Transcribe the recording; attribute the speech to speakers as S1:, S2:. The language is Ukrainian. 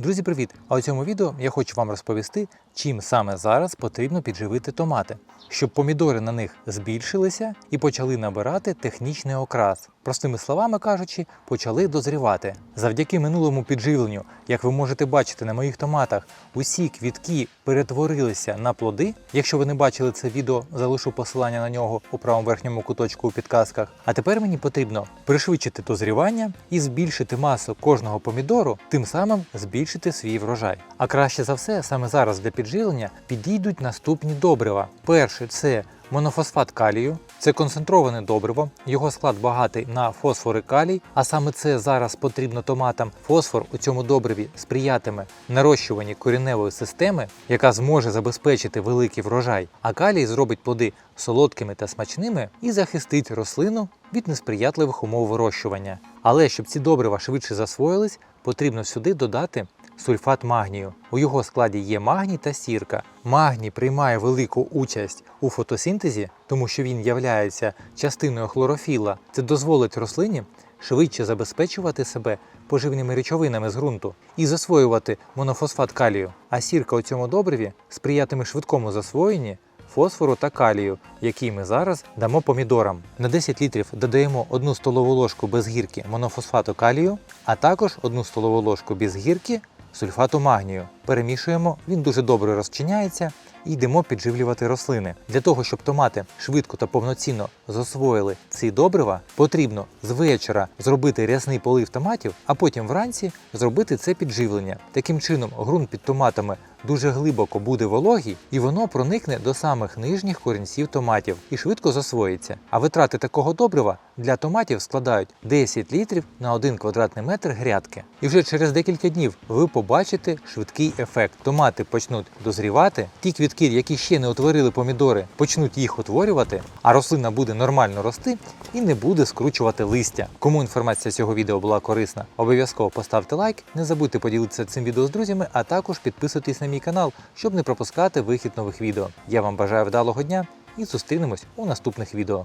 S1: Друзі, привіт! А у цьому відео я хочу вам розповісти, чим саме зараз потрібно підживити томати, щоб помідори на них збільшилися і почали набирати технічний окрас. Простими словами кажучи, почали дозрівати. Завдяки минулому підживленню, як ви можете бачити на моїх томатах, усі квітки перетворилися на плоди. Якщо ви не бачили це відео, залишу посилання на нього у правому верхньому куточку у підказках. А тепер мені потрібно пришвидшити дозрівання і збільшити масу кожного помідору, тим самим збільшити свій врожай. А краще за все, саме зараз для підживлення підійдуть наступні добрива. Перше це монофосфат калію. Це концентроване добриво, його склад багатий на фосфор і калій, а саме це зараз потрібно томатам. Фосфор у цьому добриві сприятиме нарощуванні коріневої системи, яка зможе забезпечити великий врожай, а калій зробить плоди солодкими та смачними і захистить рослину від несприятливих умов вирощування. Але щоб ці добрива швидше засвоїлись, потрібно сюди додати сульфат магнію. У його складі є магній та сірка. Магній приймає велику участь у фотосинтезі, тому що він являється частиною хлорофіла. Це дозволить рослині швидше забезпечувати себе поживними речовинами з ґрунту і засвоювати монофосфат калію. А сірка у цьому добриві сприятиме швидкому засвоєнні фосфору та калію, який ми зараз дамо помідорам. На 10 літрів додаємо 1 столову ложку без гірки монофосфату калію, а також 1 столову ложку без гірки сульфату магнію. Перемішуємо, він дуже добре розчиняється і йдемо підживлювати рослини. Для того, щоб томати швидко та повноцінно засвоїли ці добрива, потрібно з вечора зробити рясний полив томатів, а потім вранці зробити це підживлення. Таким чином, ґрунт під томатами дуже глибоко буде вологий, і воно проникне до самих нижніх корінців томатів і швидко засвоїться. А витрати такого добрива для томатів складають 10 літрів на 1 квадратний метр грядки. І вже через декілька днів ви побачите швидкий ефект. Томати почнуть дозрівати, ті квітки, які ще не утворили помідори, почнуть їх утворювати, а рослина буде нормально рости і не буде скручувати листя. Кому інформація цього відео була корисна, обов'язково поставте лайк, не забудьте поділитися цим відео з друзями, а також підписуйтесь на мій канал, щоб не пропускати вихід нових відео. Я вам бажаю вдалого дня і зустрінемось у наступних відео.